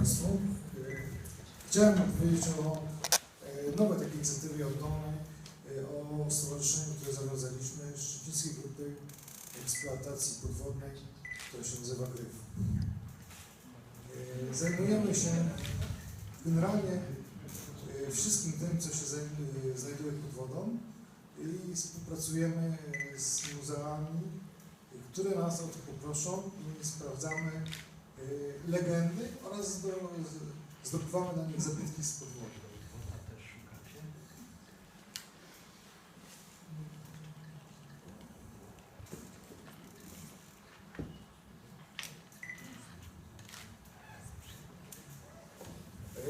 Państwu. E, Chciałem powiedzieć o e, nowej takiej inicjatywie oddolnej, e, o stowarzyszeniu, które zawiązaliśmy, Szczecińskiej Grupy Eksploatacji Podwodnej, które się nazywa GRYF. Zajmujemy się generalnie wszystkim tym, co się znajduje pod wodą i współpracujemy z muzeami, które nas o to poproszą i sprawdzamy legendy oraz zdobywamy na nich zabytki z podwodnej. E,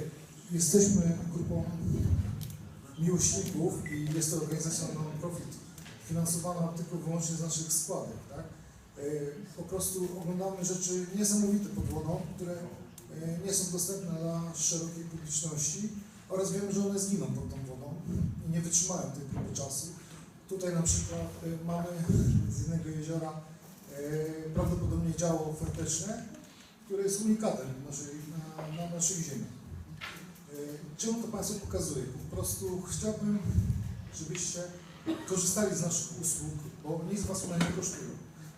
Jesteśmy grupą miłośników i jest to organizacja non-profit finansowana tylko wyłącznie z naszych składek. Tak? E, Po prostu oglądamy rzeczy niesamowite pod wodą, które e, nie są dostępne dla szerokiej publiczności oraz wiemy, że one zginą pod tą wodą i nie wytrzymają tej próby czasu. Tutaj na przykład e, mamy z jednego jeziora prawdopodobnie działo forteczne, które jest unikatem naszej, na, na naszych ziemiach. Czemu to Państwu pokazuję? Po prostu chciałbym, żebyście korzystali z naszych usług, bo nic Was one nie kosztują.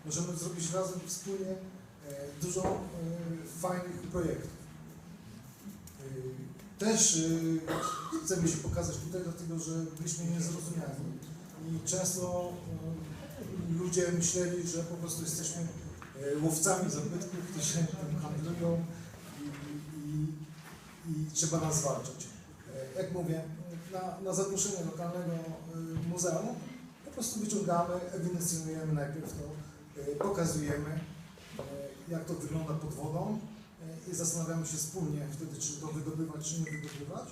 Możemy zrobić razem wspólnie e, dużo e, fajnych projektów. E, Też chcemy się pokazać tutaj, dlatego że byliśmy niezrozumiani i często ludzie myśleli, że po prostu jesteśmy łowcami zabytków, którzy tym handlują i, i, i trzeba nas zwalczać. E, Jak mówię, na, na zaproszenie lokalnego muzeum po prostu wyciągamy, ewidencjonujemy najpierw to, pokazujemy, e, jak to wygląda pod wodą e, i zastanawiamy się wspólnie wtedy, czy to wydobywać, czy nie wydobywać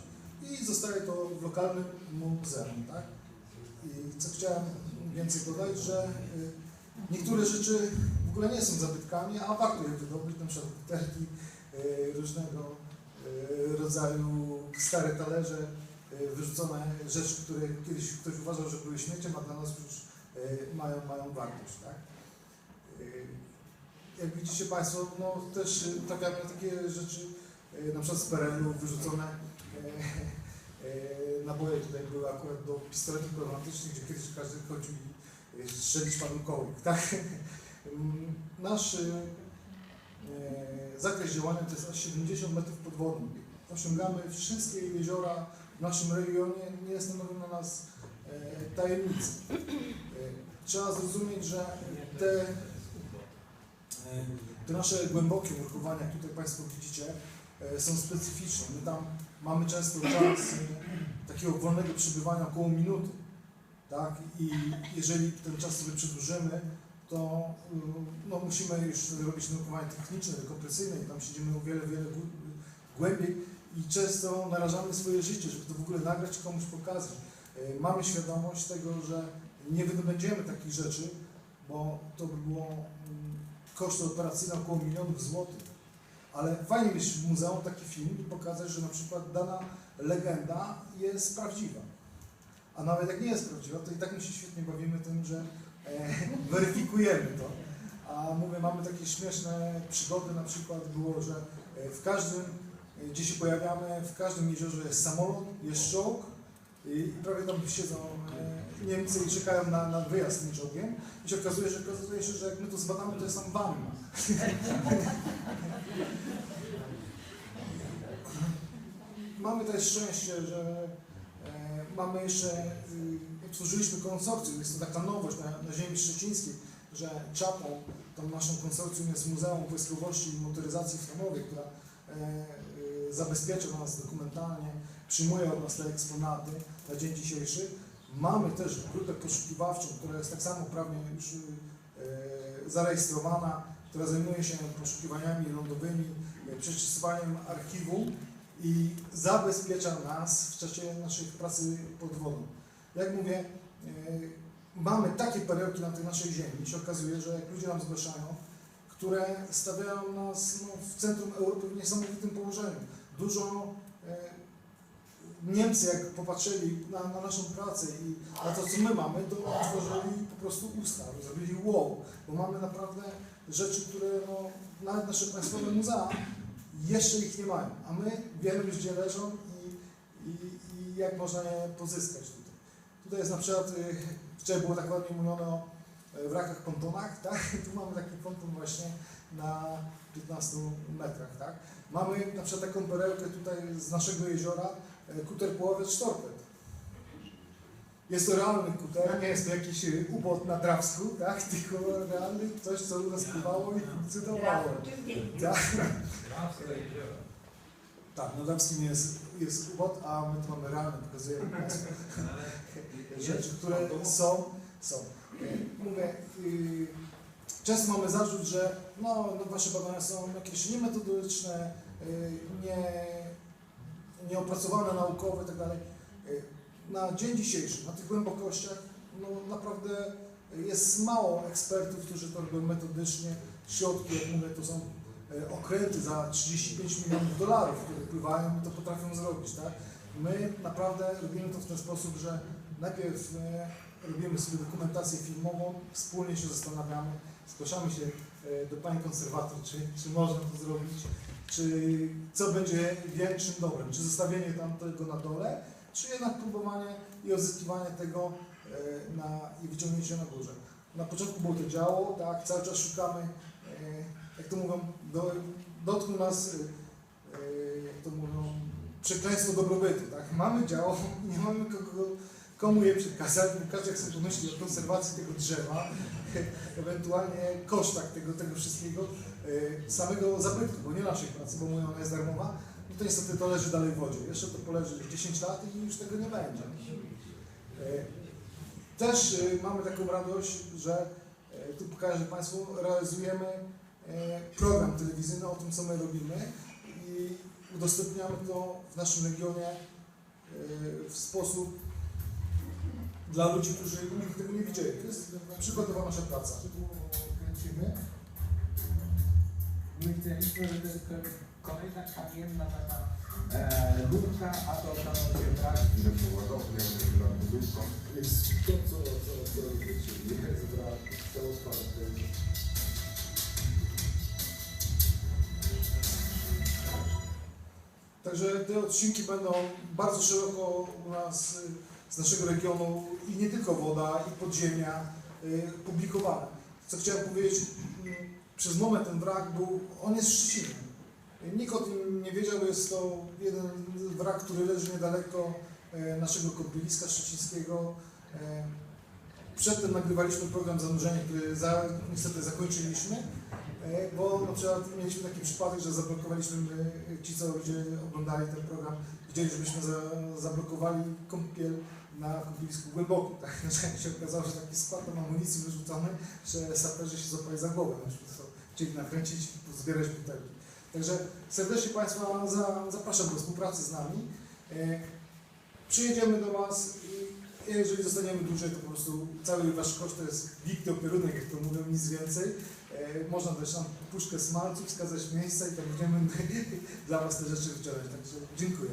i zostaje to w lokalnym muzeum, tak? I co chciałem więcej dodać, że e, niektóre rzeczy w ogóle nie są zabytkami, a warto je wydobyć, na przykład butelki e, różnego e, rodzaju stare talerze, e, wyrzucone rzeczy, które kiedyś ktoś uważał, że były śmieciem, a dla nas już e, mają, mają wartość, tak? E, Jak widzicie Państwo, no też trafiamy na takie rzeczy, e, na przykład z PRL-u wyrzucone e, naboje tutaj były akurat do pistoletów pneumatycznych, gdzie kiedyś każdy chodził i strzelić panu kołek, tak? Mm, Nasz zakres działania to jest aż 70 metrów pod wodą. Osiągamy wszystkie jeziora w naszym regionie, nie stanowią na nas e, tajemnicy. Trzeba zrozumieć, że te, te nasze głębokie jak tutaj Państwo widzicie, e, są specyficzne. My tam mamy często czas e, takiego wolnego przebywania około minuty. Tak? I jeżeli ten czas sobie przedłużymy, to no, musimy już robić nurkowanie techniczne, dekompresyjne i tam siedzimy o wiele, wiele głębiej i często narażamy swoje życie, żeby to w ogóle nagrać komuś pokazać. Mamy świadomość tego, że nie wydobędziemy takich rzeczy, bo to by było mm, koszty operacyjne około milionów złotych. Ale fajnie mieć w muzeum taki film i pokazać, że na przykład dana legenda jest prawdziwa. A nawet jak nie jest prawdziwa, to i tak my się świetnie bawimy tym, że e, weryfikujemy to. A mówię, mamy takie śmieszne przygody, na przykład było, że e, w każdym, e, gdzie się pojawiamy, w każdym jeziorze jest samolot, jest czołg i, prawie tam siedzą e, Niemcy i czekają na, na wyjazd tym czołgiem. I się okazuje, że okazuje się, że jak my to zbadamy, to jest tam. Mamy też szczęście, że e, mamy jeszcze, y, utworzyliśmy konsorcjum, jest to taka nowość na, na ziemi szczecińskiej, że czapą tą naszą konsorcjum jest Muzeum Wojskowości i Motoryzacji Chromowej, która y, zabezpiecza nas dokumentalnie, przyjmuje od nas te eksponaty na dzień dzisiejszy. Mamy też grupę poszukiwawczą, która jest tak samo prawnie już y, e, zarejestrowana, która zajmuje się poszukiwaniami lądowymi, e, przeczysywaniem archiwum i zabezpiecza nas w czasie naszej pracy pod wodą. Jak mówię, mamy takie perełki na tej naszej ziemi, się okazuje, że jak ludzie nam zgłaszają, które stawiają nas no, w centrum Europy w niesamowitym położeniu. Dużo e, Niemcy, jak popatrzyli na, na naszą pracę i na to, co my mamy, to otworzyli po prostu usta, zrobili wow, bo mamy naprawdę rzeczy, które no, nawet nasze państwowe muzea jeszcze ich nie mają, a my wiemy już gdzie leżą i, i, i jak można je pozyskać tutaj. Tutaj jest na przykład, y, wczoraj było tak ładnie mówione o e, wrakach pontonach, tak? Tu mamy taki ponton właśnie na 15 metrach, tak? Mamy na przykład taką perełkę tutaj z naszego jeziora, e, kuter połowiec sztorpet. Jest to realny kuter, nie jest to jakiś e, ubot na Drawsku, tak? Tylko realny coś, co u nas pływało i funkcjonowało. Tak, tak, na Drawskim jest, jest ubot, a my tu mamy realny, pokazujemy Państwu rzeczy, które są, są. E, Mówię, y, często mamy zarzut, że no, no wasze badania są jakieś niemetodyczne, y, nie, nieopracowane naukowe itd. Y, Na dzień dzisiejszy, na tych głębokościach, no naprawdę jest mało ekspertów, którzy to robią metodycznie. Środki, jak mówię, to są e, okręty za 35 milionów dolarów, które pływają i to potrafią zrobić, tak? My naprawdę robimy to w ten sposób, że najpierw robimy sobie dokumentację filmową, wspólnie się zastanawiamy, zgłaszamy się e, do Pani Konserwator, czy, czy można to zrobić, czy co będzie większym dobrem, czy zostawienie tam tego na dole, czy jednak próbowanie i odzyskiwanie tego e, na, i wyciągnięcie na górze. Na początku było to działo, tak, cały czas szukamy, e, jak to mówią, do, dotknął nas, jak to mówią, przekleństwo dobrobytu, tak? Mamy działo nie mamy kogo, komu je przekazać, bo każdy sobie pomyśli o konserwacji tego drzewa, ewentualnie kosztach tego, tego wszystkiego, e, samego zabytku, bo nie naszej pracy, bo mówią, ona jest darmowa, no to niestety to leży dalej w wodzie. Jeszcze to poleży 10 lat i już tego nie będzie. E, Też e, mamy taką radość, że tu pokażę Państwu, realizujemy program telewizyjny o tym, co my robimy i udostępniamy to w naszym regionie w sposób dla ludzi, którzy nigdy tego nie widzieli. To jest przykładowa nasza praca. Kręcimy. My chcieliśmy, żeby to jest kolejna kamienna taka e, a to tam się brak. Jest to, co, co, co kręcimy. Jest dla całą Także te odcinki będą bardzo szeroko u nas y, z naszego regionu i nie tylko woda, i podziemia y, publikowane. Co chciałem powiedzieć, mm, przez moment ten wrak był, on jest. Y, Nikt o tym nie wiedział, jest to jeden wrak, który leży niedaleko e, naszego kąpieliska szczecińskiego. E, Przedtem nagrywaliśmy program zanurzenia, który za, niestety zakończyliśmy. E, Bo na przykład mieliśmy taki przypadek, że zablokowaliśmy, ci co ludzie oglądali ten program, widzieli, żebyśmy za, zablokowali kąpiel na kąpielisku głębokim. Tak? Że się okazało, że taki skład tam amunicji wyrzucony, że saperzy się złapali za głowę. Na to chcieli nakręcić i zbierać butelki. Także serdecznie Państwa za, zapraszam do współpracy z nami. E, Przyjedziemy do Was i jeżeli zostaniemy dłużej, to po prostu cały Wasz koszt to jest opierunek, jak to mówią, nic więcej. E, Można też nam puszkę smalcu, wskazać miejsca i tam będziemy dla Was te rzeczy wyciągać. Także dziękuję.